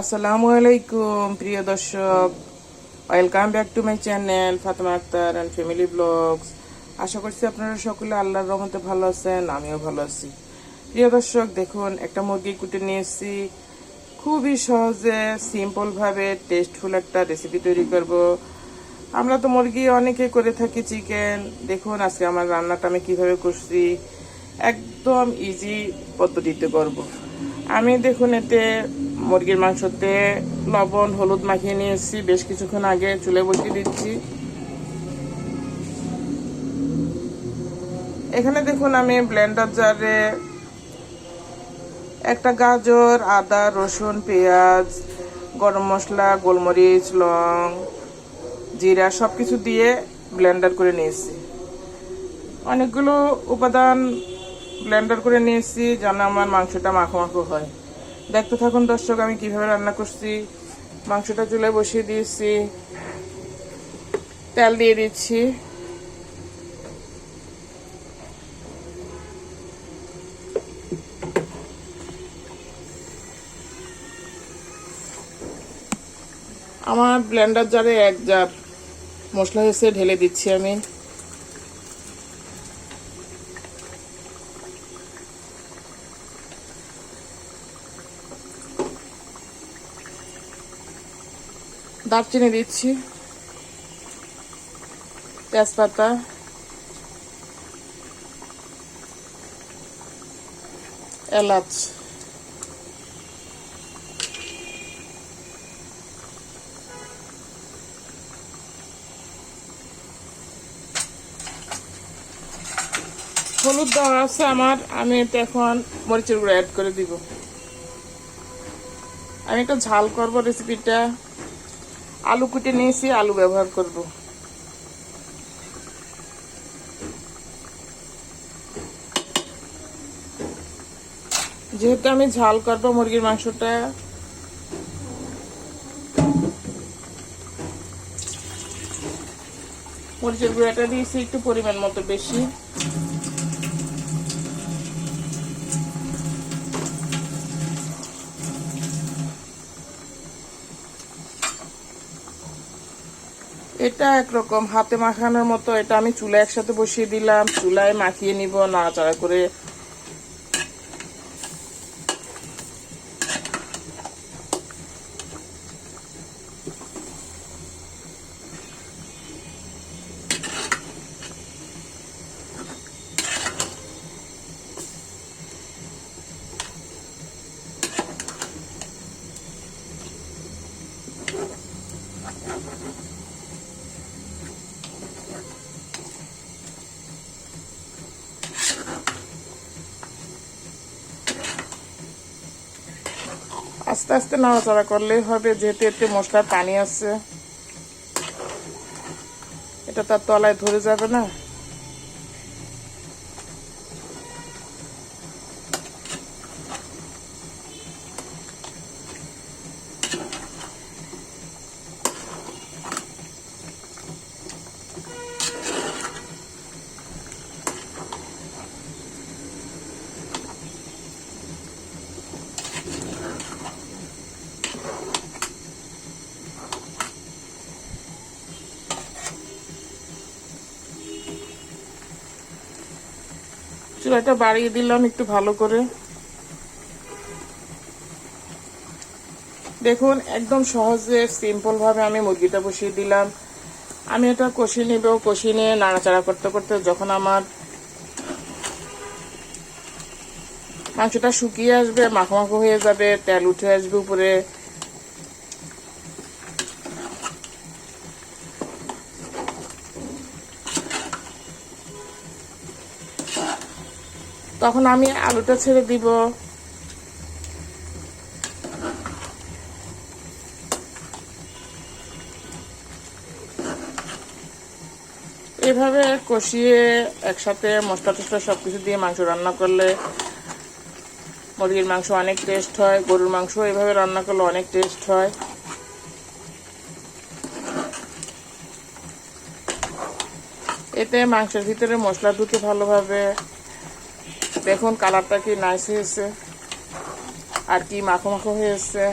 আসসালামু আলাইকুম প্রিয় দর্শক welcome back to my channel Fatema Akter and family vlogs আশা করছি আপনারা সকলে আল্লাহর রহমতে ভালো আছেন, আমিও ভালো আছি। প্রিয় দর্শক দেখুন একটা মুরগি কুটে নিয়েছি খুবই সহজে সিম্পল ভাবে টেস্টফুল একটা রেসিপি তৈরি করব। আমরা তো মুরগি অনেকে করে থাকি চিকেন দেখুন, আজকে আমার রান্নাটা আমি কীভাবে করছি। একদম ইজি পদ্ধতিতে করব। আমি দেখুন, এতে মুরগির মাংসতে লবণ, হলুদ মাখিয়ে নিয়েছি। বেশ কিছুক্ষণ আগে চুলে বসিয়ে দিচ্ছি। এখানে দেখুন, আমি ব্লেন্ডার জারে একটা গাজর, আদা, রসুন, পেঁয়াজ, গরম মশলা, গোলমরিচ, লং, জিরা সব কিছু দিয়ে ব্লেন্ডার করে নিয়েছি। অনেকগুলো উপাদান ব্লেন্ডার করে নিয়েছি যেন আমার মাংসটা মাখো মাখো হয়। দেখতে থাকুন দর্শক, আমি কীভাবে রান্না করছি, মাংসটা চুলে বসিয়ে দিয়েছি, তেল দিয়ে দিচ্ছি। আমার ব্লেন্ডার জারে এক জার মশলা এসে ঢেলে দিচ্ছি আমি। দারচিনি দিচ্ছি। তেজপাতা। এলাচ। হলুদ দেওয়া আছে আমার, আমি এটা এখন মরিচের গুঁড়ো অ্যাড করে দিব। আমি একটা ঝাল করব রেসিপিটা আলু কুটে নিয়েছি, আলু ব্যবহার করব। যেহেতু আমি ঝাল করব মুরগির মাংসটা, মরিচের গুঁড়াটা দিয়েছি একটু পরিমাণ মতো বেশি। এটা একরকম, হাতে মাখানোর মতো, এটা আমি চুলা একসাথে বসিয়ে দিলাম, চুলায় মাখিয়ে নিব, নাড়াচাড়া করে আস্তে আস্তে নাড়াচাড়া করলেই হবে, যেহেতু এতে মশলার পানি আছে। এটা তার তলায় ধরে যাবে না? চুলাটা বাড়িয়ে দিলাম একটু ভালো করে। দেখুন, একদম সহজে সিম্পল ভাবে আমি মুরগিটা বসিয়ে দিলাম। আমি এটা কষিয়ে নিব, কষিয়ে নিয়ে নাড়াচাড়া করতে করতে যখন আমার মাংসটা শুকিয়ে আসবে, মাখো মাখো হয়ে যাবে, তেল উঠে আসবে উপরে। তখন আমি আলুটা ছেড়ে দিব। এভাবে কষিয়ে একসাথে মশলা টসলা সব কিছু দিয়ে মাংস রান্না করলে মুরগির মাংস অনেক টেস্ট হয়, গরুর মাংস এভাবে রান্না করলে অনেক টেস্ট হয়। এতে মাংসের ভিতরে মশলা ঢুকে ভালোভাবে। দেখুন কালারটা কি নাইস হয়েছে। আর কি মাখো মাখো হয়েছে।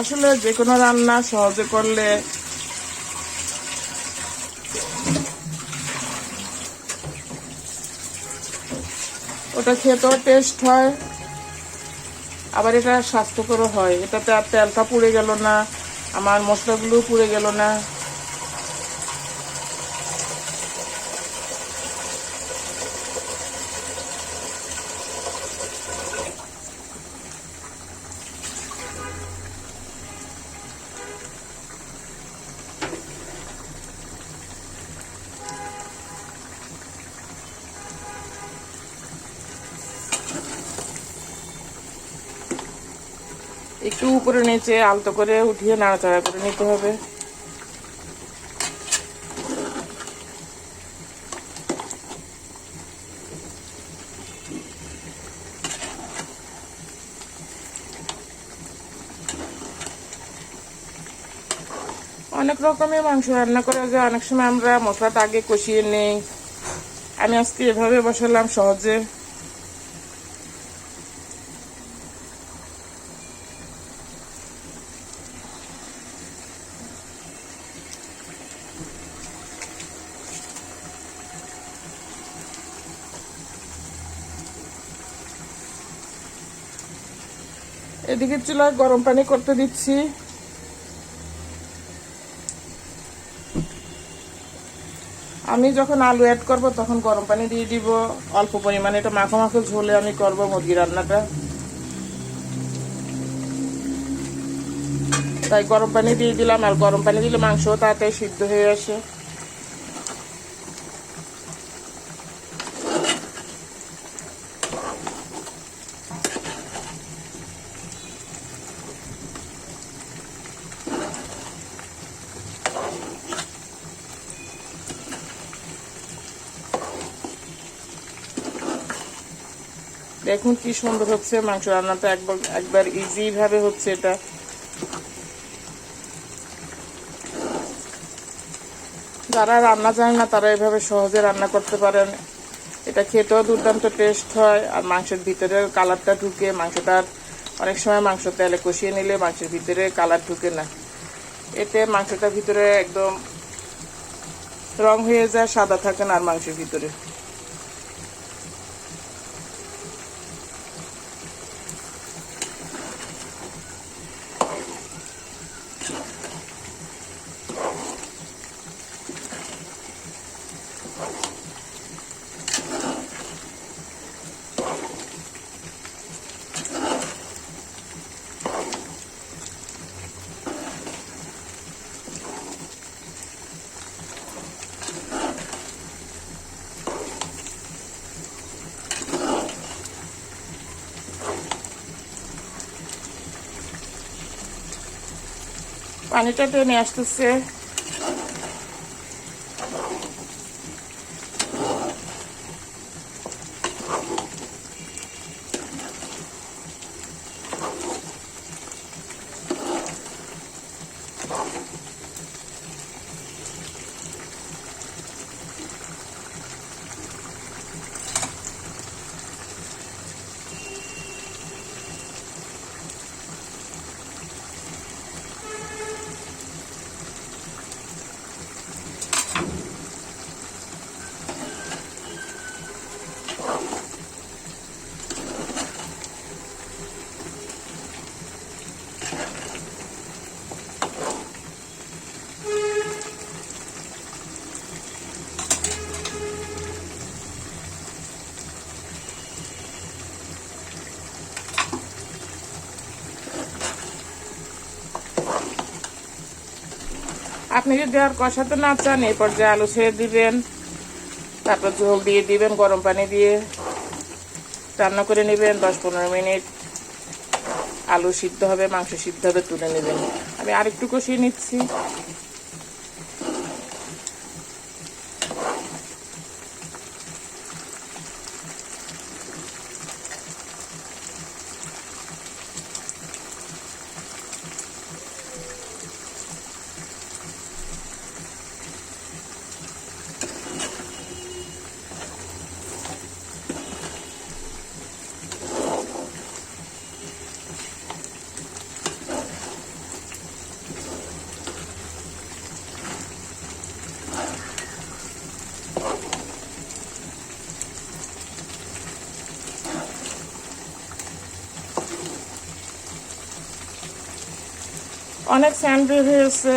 আসলে যে কোনো রান্না সহজে করলে ওটা খেতেও টেস্ট হয়, আবার এটা স্বাস্থ্যকরও হয়। এটাতে আর তেলটা পুড়ে গেল না, আমার মশলাগুলোও পুড়ে গেল না। একটু উপরে নিচে আলতো করে উঠিয়ে নাড়াচাড়া করে নিতে হবে। অনেক রকমের মাংস রান্না করা যায়। অনেক সময় আমরা মশলাটা আগে কষিয়ে নেই। আমি আজকে এভাবে বসালাম সহজে। এদিকে চুলায় গরম পানি করতে দিচ্ছি। আমি যখন আলু অ্যাড করব, তখন গরম পানি দিয়ে দিব। অল্প পরিমাণে এটা মাখো মাখো ঝোলে আমি করব মুরগি রান্নাটা। তাই গরম পানি দিয়ে দিলাম, আর গরম পানি দিলে মাংস তাড়াতাড়ি সিদ্ধ হয়ে আসে। দেখুন কি সুন্দর হচ্ছে, মাংস রান্নাটা একবার একবার ইজি ভাবে হচ্ছে এটা। যারা রান্না জানে না, তারা এভাবে সহজে রান্না করতে পারেন। এটা খেতেও দুর্দান্ত টেস্ট হয়, আর মাংসের ভিতরে কালারটা ঢুকে মাংসটার অনেক সময় মাংস তেলে কষিয়ে নিলে মাংসের ভিতরে কালার ঢুকে না। এতে মাংসটার ভিতরে একদম রং হয়ে যায়, সাদা থাকে না আর মাংসের ভিতরে। পানিটা টেনে আসতেছে। আপনি যদি আর কষাতে না চান, এই পর্যায়ে আলু ছেড়ে দিবেন, তারপর ঝোল দিয়ে দিবেন, গরম পানি দিয়ে। রান্না করে নেবেন দশ পনেরো মিনিট। আলু সিদ্ধ হবে, মাংস সিদ্ধ হবে, তুলে নেবেন। আমি আরেকটু কষিয়ে নিচ্ছি। অনেক স্যান্ড বের হয়েছে।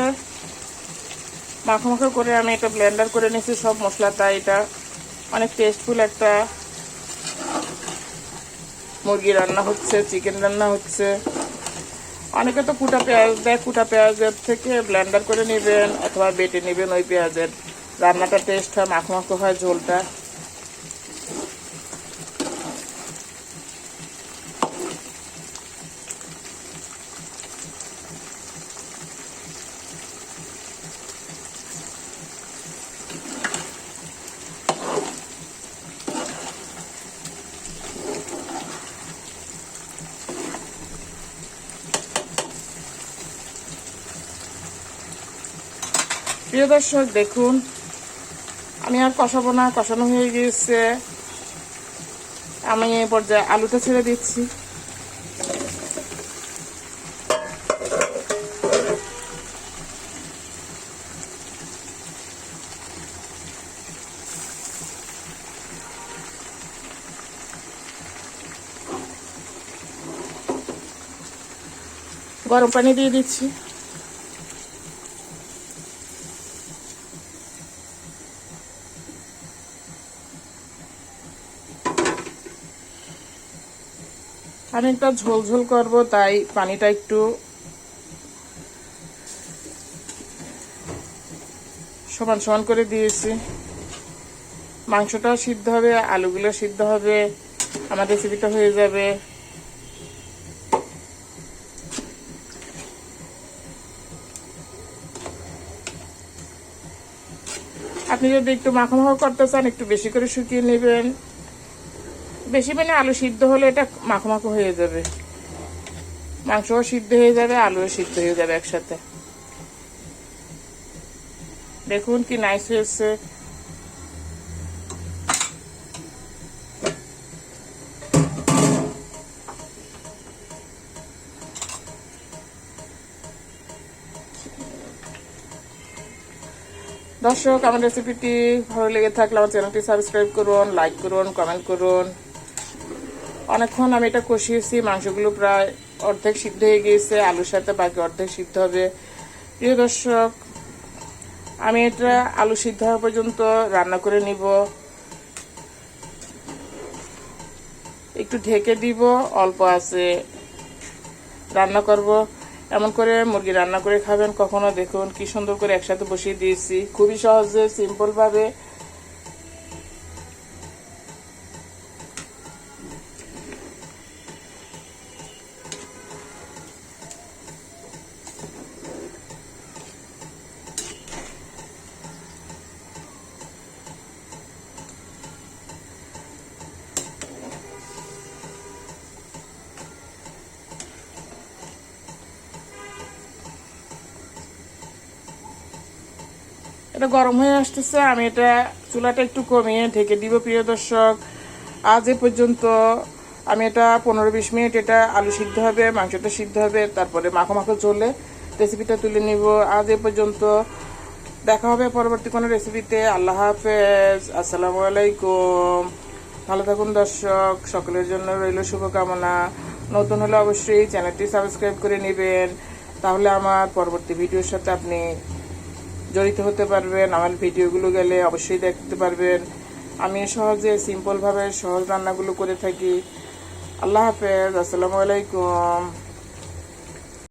মাখো মাখো করে আমি এটা ব্লেন্ডার করে নিয়েছি, সব মশলা তাই এটা অনেক টেস্টফুল একটা মুরগি রান্না হচ্ছে চিকেন রান্না হচ্ছে। অনেকে তো কুটা পেঁয়াজ দেয়, কুটা পেঁয়াজের থেকে ব্লেন্ডার করে নেবেন অথবা বেটে নেবেন ওই পেঁয়াজের। রান্নাটা টেস্ট হয় মাখো মাখো হয়, ঝোলটা। প্রিয় দর্শক, দেখুন, আমি আর কষাবো না, কষানো হয়ে গিয়েছে। আমি এই পর্যায়ে আলুটা ছেড়ে দিচ্ছি। গরম পানি দিয়ে দিচ্ছি। খানিকটা ঝোল ঝোল করব, তাই পানিটা একটু সমান সমান করে দিয়েছি। মাংসটাও সিদ্ধ হবে, আলুগুলো সিদ্ধ হবে, আমার রেসিপিটা হয়ে যাবে। আপনি যদি একটু মাখো মাখো করতে চান, একটু বেশি করে শুকিয়ে নেবেন। বেশি মানে আলু সিদ্ধ হলে এটা মাখো মাখো হয়ে যাবে। মাংসও সিদ্ধ হয়ে যাবে, আলুও সিদ্ধ হয়ে যাবে একসাথে। দেখুন কি নাইস হয়েছে। দর্শক, আমার রেসিপিটি ভালো লেগে থাকলে আমার চ্যানেলটি সাবস্ক্রাইব করুন লাইক করুন কমেন্ট করুন। অনেকক্ষণ আমি এটা কষিয়েছি, মাংসগুলো প্রায় অর্ধেক সিদ্ধ হয়ে গিয়েছে, আলুর সাথে বাকি অর্ধেক সিদ্ধ হবে। প্রিয় দর্শক, আমি এটা আলু সিদ্ধ হওয়া পর্যন্ত রান্না করে নিব। একটু ঢেকে দিব, অল্প আছে। রান্না করব। এমন করে মুরগি রান্না করে খাবেন, কখনো দেখুন কি সুন্দর করে একসাথে বসিয়ে দিয়েছি। খুবই সহজে সিম্পলভাবে ভাবে এটা গরম হয়ে আসতেছে, আমি এটা চুলাটা একটু কমিয়ে ঢেকে দিব, প্রিয় দর্শক। আজ এ পর্যন্ত আমি এটা পনেরো বিশ মিনিট এটা আলু সিদ্ধ হবে, মাংসটা সিদ্ধ হবে, তারপরে মাখো মাখো চলে রেসিপিটা তুলে নিব। আজ এ পর্যন্ত দেখা হবে পরবর্তী কোনো রেসিপিতে আল্লাহ হাফেজ, আসসালামু আলাইকুম। ভালো থাকুন দর্শক, সকলের জন্য রইল শুভকামনা। নতুন হলে অবশ্যই চ্যানেলটি সাবস্ক্রাইব করে নেবেন। তাহলে আমার পরবর্তী ভিডিওর সাথে আপনি জড়িত হতে পারবেন, আমার ভিডিওগুলো গেলে অবশ্যই দেখতে পারবেন। আমি সহজে সিম্পলভাবে সহজ রান্নাগুলো করে থাকি। আল্লাহ হাফেজ, আসসালামু আলাইকুম।